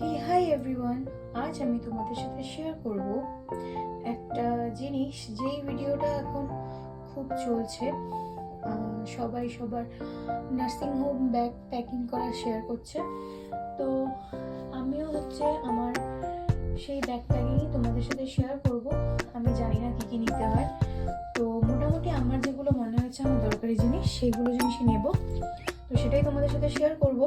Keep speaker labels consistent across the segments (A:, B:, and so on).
A: হে hi everyone আজ আমি তোমাদের সাথে শেয়ার করব একটা জিনিস, যেই ভিডিওটা এখন খুব চলছে সবাই সবার নার্সিং হোম ব্যাগ প্যাকিং করা শেয়ার করছে। তো আমিও হচ্ছে আমার সেই ব্যাগ প্যাকিংই তোমাদের সাথে শেয়ার করব। আমি জানি না কী কী নিতে হয়। তো মোটামুটি আমার যেগুলো মনে হয়েছে আমার দরকারি জিনিস, সেইগুলো জিনিসই নেব। তো সেটাই তোমাদের সাথে শেয়ার করব।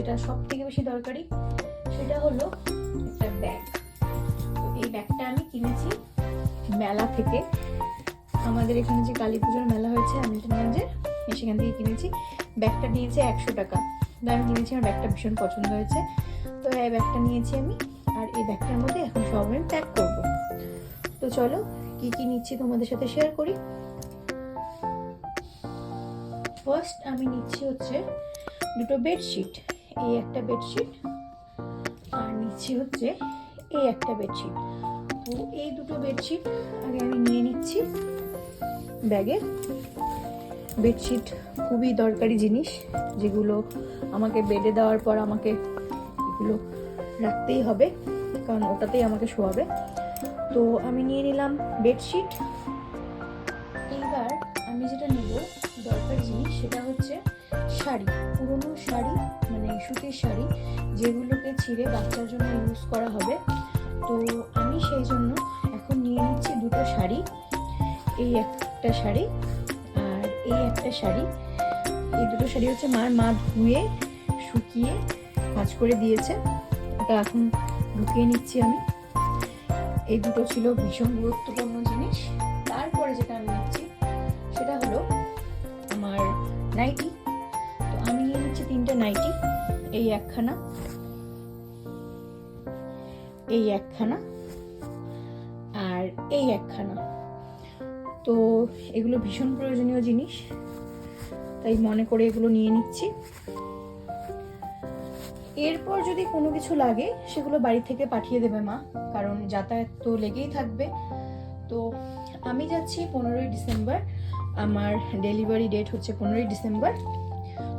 A: যেটা সব থেকে বেশি দরকারি, সেটা হলো একটা ব্যাগ তো এই ব্যাগটা আমি কিনেছি মেলা থেকে। আমাদের এখানে যে কালী পুজোর মেলা হয়েছে আমিলটনগঞ্জে সেখান থেকে কিনেছি। ব্যাগটা নিয়েছে একশো টাকা। তো আমি কিনেছি, আমার ব্যাগটা ভীষণ পছন্দ হয়েছে। তো এই ব্যাগটা নিয়েছি আমি, আর এই ব্যাগটার মধ্যে এখন সব আমি প্যাক করব। তো চলো, কি কি নিচ্ছি তোমাদের সাথে শেয়ার করি? ফার্স্ট আমি নিচ্ছি হচ্ছে দুটো বেডশিট এই একটা বেডশিট আর নিচ্ছি হচ্ছে এই একটা বেডশিট। তো এই দুটো বেডশিট আগে আমি নিয়ে নিচ্ছি ব্যাগে। বেডশিট খুবই দরকারি জিনিস, যেগুলো আমাকে বেডে দেওয়ার পর আমাকে এগুলো রাখতেই হবে, কারণ ওটাতেই আমাকে শোয়াবে। তো আমি নিয়ে নিলাম বেডশিট। এইবার আমি যেটা নেব, দরকারি জিনিস, সেটা হচ্ছে শাড়ি। পুরনো শাড়ি মানে সুতির শাড়ি, যেগুলোকে ছিঁড়ে বাচ্চার জন্য ইউজ করা হবে। তো আমি সেই জন্য এখন নিয়ে নিচ্ছি দুটো শাড়ি। এই একটা শাড়ি আর এই একটা শাড়ি। এই দুটো শাড়ি হচ্ছে মার মা ধুয়ে, শুকিয়ে কাজ করে দিয়েছে। ওটা এখন ঢুকিয়ে নিচ্ছি আমি। এই দুটো ছিল ভীষণ গুরুত্বপূর্ণ জিনিস। তারপরে যেটা আমি নাইটি। তো আমি নিয়ে নিচ্ছি তিনটে নাইটি, এই একখানা এই একখানা আর এই একখানা। তো এগুলো ভীষণ প্রয়োজনীয় জিনিস, তাই মনে করে এগুলো নিয়ে নিচ্ছি। এরপর যদি কোনো কিছু লাগে, সেগুলো বাড়ি থেকে পাঠিয়ে দেবে মা, কারণ যাতায়াত তো লেগেই থাকবে। তো আমি যাচ্ছি পনেরোই ডিসেম্বর আমার ডেলিভারি ডেট হচ্ছে পনেরোই ডিসেম্বর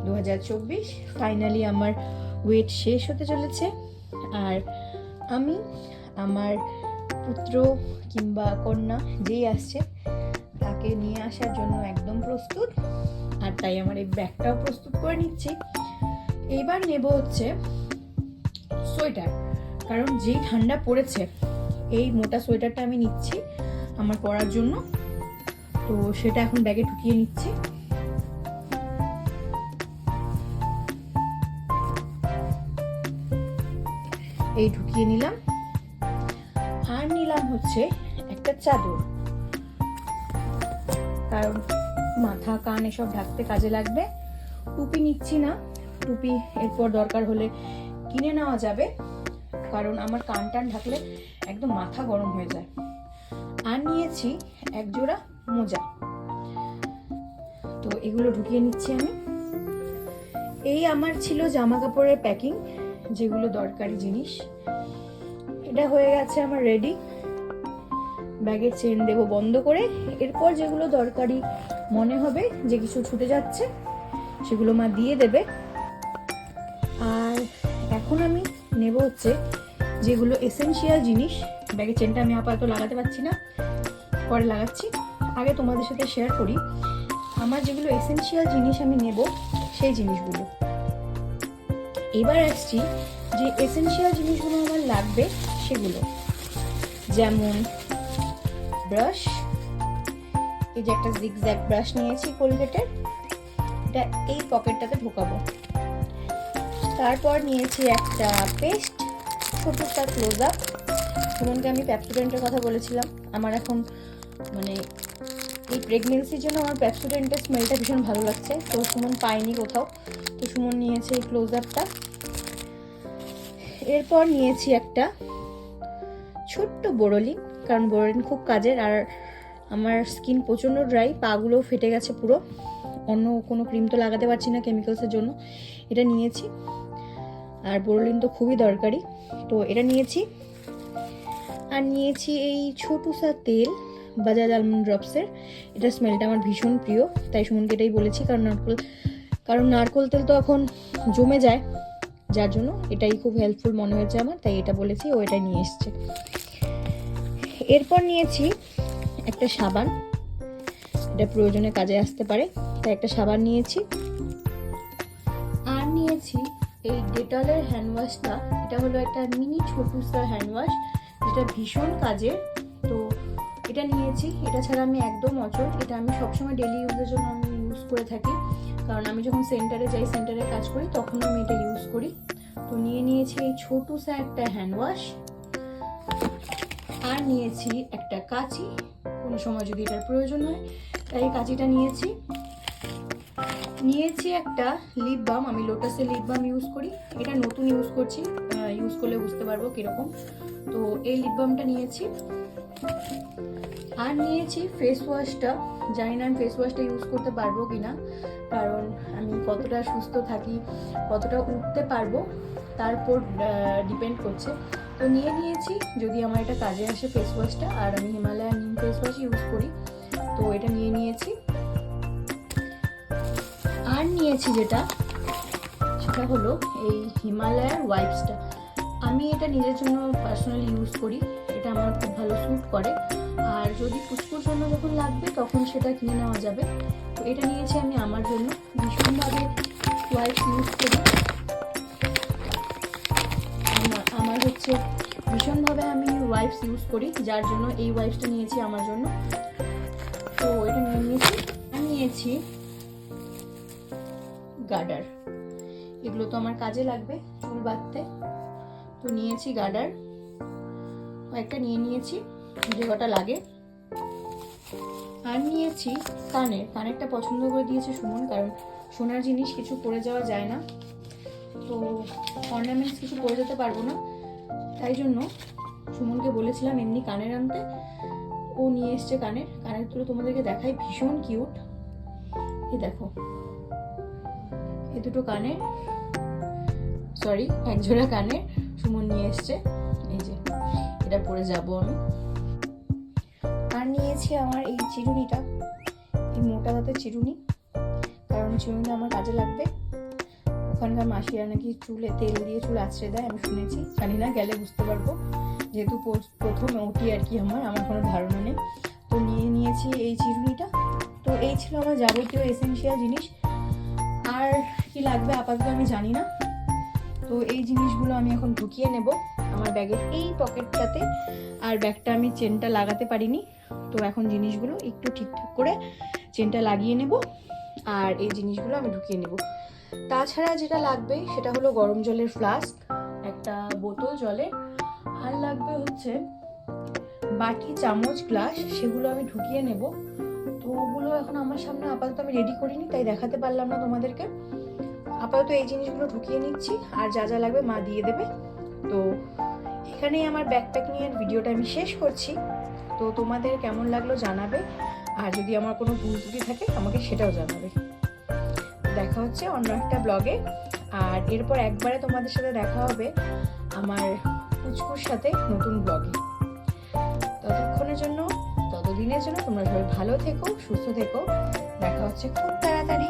A: দু হাজার চব্বিশ। ফাইনালি আমার ওয়েট শেষ হতে চলেছে। আর আমি, আমার পুত্র কিংবা কন্যা যেই আসছে, তাকে নিয়ে আসার জন্য একদম প্রস্তুত। আর তাই আমার এই ব্যাগটাও প্রস্তুত করে নিচ্ছি। এইবার নেব হচ্ছে সোয়েটার। কারণ যেই ঠান্ডা পড়েছে, এই মোটা সোয়েটারটা আমি নিচ্ছি আমার পরার জন্য। তো সেটা এখন ব্যাগে ঢুকিয়ে নিচ্ছি। এই ঢুকিয়ে নিলাম। আর নিলাম হচ্ছে একটা চাদর। কারণ মাথা, কান এসব ঢাকতে কাজে লাগবে। টুপি নিচ্ছি না। টুপি এরপর দরকার হলে কিনে নেওয়া যাবে। কারণ আমার কান টান ঢাকলে একদম মাথা গরম হয়ে যায়। আর নিয়েছি এক জোড়া মোজা। তো এগুলো ঢুকিয়ে নিচ্ছি আমি। এই আমার ছিল জামা কাপড়ের প্যাকিং, যেগুলো দরকারি জিনিস। এটা হয়ে গেছে আমার রেডি। ব্যাগের চেন দেবো বন্ধ করে। এরপর যেগুলো দরকারি মনে হবে, যে কিছু ছুটে যাচ্ছে, সেগুলো মা দিয়ে দেবে। আর এখন আমি নেব হচ্ছে যেগুলো এসেনশিয়াল জিনিস। ব্যাগের চেনটা আমি আপাতত লাগাতে পারছি না। পরে লাগাচ্ছি। আগে তোমাদের সাথে শেয়ার করি। আমার যেগুলো এসেনশিয়াল জিনিস আমি নেব, সেই জিনিসগুলো। এবার আসছি যে এসেনশিয়াল জিনিসগুলো আমার লাগবে, সেগুলো। যেমন ব্রাশ এই যে একটা জিগজ্যাগ ব্রাশ নিয়েছি কোলগেটের এটা এই পকেটটাতে ঢোকাবো। তারপর নিয়েছি একটা পেস্ট ছোট একটা ক্লোজ আপ সুমনকে আমি প্যাপসুডেন্টের কথা বলেছিলাম, আমার এখন মানে প্রেগনেন্সির জন্য আমার প্যাপসুডেন্টের স্মেলটা ভীষণ ভালো লাগছে। তো সুমন পায়নি কোথাও। তো সুমন নিয়েছে এই ক্লোজ আপটা এরপর নিয়েছি একটা ছোট্ট বোরোলিন কারণ বোরোলিন খুব কাজের। আর আমার স্কিন প্রচণ্ড ড্রাই পাগুলোও ফেটে গেছে পুরো। অন্য কোনো ক্রিম তো লাগাতে পারছি না কেমিক্যালসের জন্য। এটা নিয়েছি। আর বোরোলিন তো খুবই দরকারি। তো এটা নিয়েছি। আর নিয়েছি এই ছোটুসা তেল। বাজাজ আলমন্ড ড্রপসের এটা স্মেলটা আমার ভীষণ প্রিয়, তাই সুমনকে এটাই বলেছি, কারণ নারকোল কারণ নারকোল তেল তো এখন জমে যায়, যার জন্য এটাই খুব হেল্পফুল মনে হয়েছে আমার, তাই এটা বলেছি, ও এটা নিয়ে এসছে। এরপর নিয়েছি একটা সাবান, এটা প্রয়োজনে কাজে আসতে পারে, তাই একটা সাবান নিয়েছি। আর নিয়েছি এই ডেটলের হ্যান্ড ওয়াশটা এটা হলো একটা মিনি ছোটুসা হ্যান্ড ওয়াশ যেটা ভীষণ কাজের এটা নিয়েছি, এটা ছাড়া আমি একদম অচল। এটা আমি সবসময় ডেলি ইউজের জন্য আমি ইউজ করে থাকি। কারণ আমি যখন সেন্টারে যাই সেন্টারে কাজ করি তখন আমি এটা ইউজ করি। তো নিয়ে নিয়েছি এই ছোটুসা একটা হ্যান্ড ওয়াশ আর নিয়েছি একটা কাঁচি। কোনো সময় যদি এটার প্রয়োজন হয়, তাই কাঁচিটা নিয়েছি। নিয়েছি একটা লিপ বাম আমি লোটাসের লিপ বাম ইউজ করি। এটা নতুন ইউজ করছি। ইউজ করলে বুঝতে পারব কীরকম। তো এই লিপ বামটা নিয়েছি। আর নিয়েছি ফেস ওয়াশটা জানি না আমি ফেস ওয়াশটা ইউজ করতে পারব কি না কারণ আমি কতটা সুস্থ থাকি, কতটা উঠতে পারব, তার উপর ডিপেন্ড করছে। তো নিয়ে নিয়েছি, যদি আমার এটা কাজে আসে ফেস ওয়াশটা আর আমি হিমালয়ান নিম ফেস ওয়াশ ইউজ করি। তো এটা নিয়ে নিয়েছি। আর নিয়েছি যেটা, সেটা হলো এই হিমালয়ার ওয়াইপসটা আমি এটা নিজের জন্য পার্সোনালি ইউজ করি। এটা আমার খুব ভালো স্যুট করে। আর যদি পুষ্পুর জন্য যখন লাগবে, তখন সেটা কিনে নেওয়া যাবে। তো এটা নিয়েছি আমি আমার জন্য। ভীষণভাবে ওয়াইপস ইউজ করি। আমার- আমার হচ্ছে ভীষণভাবে আমি ওয়াইপস ইউজ করি, যার জন্য এই ওয়াইপসটা নিয়েছি আমার জন্য। তো এটা নিয়ে নিয়েছি। আমি নিয়েছি গার্ডার। এগুলো তো আমার কাজে লাগবে চুল বাঁধতে। তো নিয়েছি গার্ডার একটা নিয়ে নিয়েছি, যে কটা লাগে। আর নিয়েছি কানের। কানেরটা পছন্দ করে দিয়েছে সুমন, কারণ সোনার জিনিস কিছু পরে যাওয়া যায় না। তো অর্নামেন্টস কিছু পরে যেতে পারব না। তাই জন্য সুমনকে বলেছিলাম এমনি কানের আনতে। ও নিয়ে এসছে কানের। কানের তুলে তোমাদেরকে দেখাই, ভীষণ কিউট এই দেখো। এ দুটো কানের। সরি একজোড়া কানে সুমন নিয়ে এসছে। এই যে, এটা পরে যাব আমি। আর নিয়েছি আমার এই চিরুনিটা, এই মোটা দাঁতের চিরুনি। কারণ চিরুনিটা আমার কাজে লাগবে। ওখানকার মাসিরা নাকি চুলে, তেল দিয়ে চুল আছড়ে দেয়, আমি শুনেছি। জানি না, গেলে বুঝতে পারব। যেহেতু প্রথম ওটি আর কি আমার আমার কোনো ধারণা নেই। তো নিয়ে নিয়েছি এই চিরুনিটা। তো এই ছিল আমার যাবতীয় এসেনশিয়াল জিনিস। আর কি লাগবে আপাতত আমি জানি না। তো এই জিনিসগুলো আমি এখন ঢুকিয়ে নেব আমার ব্যাগের এই পকেটটাতে। আর ব্যাগটা আমি চেনটা লাগাতে পারিনি, তো এখন জিনিসগুলো একটু ঠিকঠাক করে চেনটা লাগিয়ে নেব আর এই জিনিসগুলো আমি ঢুকিয়ে নেব। তাছাড়া যেটা লাগবে সেটা হলো গরম জলের ফ্লাস্ক, একটা বোতল জলে। আর লাগবে হচ্ছে বাটি, চামচ, গ্লাস, সেগুলো আমি ঢুকিয়ে নেব। তো ওগুলো এখন আমার সামনে আপাতত আমি রেডি করিনি, তাই দেখাতে পারলাম না তোমাদেরকে। আপাতত এই জিনিসগুলো ঢুকিয়ে নিচ্ছি, আর যা যা লাগবে মা দিয়ে দেবে। তো এখানেই আমার ব্যাকপ্যাক নিয়ে ভিডিওটা আমি শেষ করছি। তো তোমাদের কেমন লাগল জানাবে, আর যদি আমার কোনো ভুল ত্রুটি থাকে, আমাকে সেটাও জানাবে। দেখা হচ্ছে অন্য একটা ব্লগে আর এরপর একবারে তোমাদের সাথে দেখা হবে আমার পুচকুর সাথে নতুন ব্লগে ততক্ষণের জন্য, ততদিনের জন্য তোমরা সবাই ভালো থেকো, সুস্থ থেকো। দেখা হচ্ছে খুব তাড়াতাড়ি।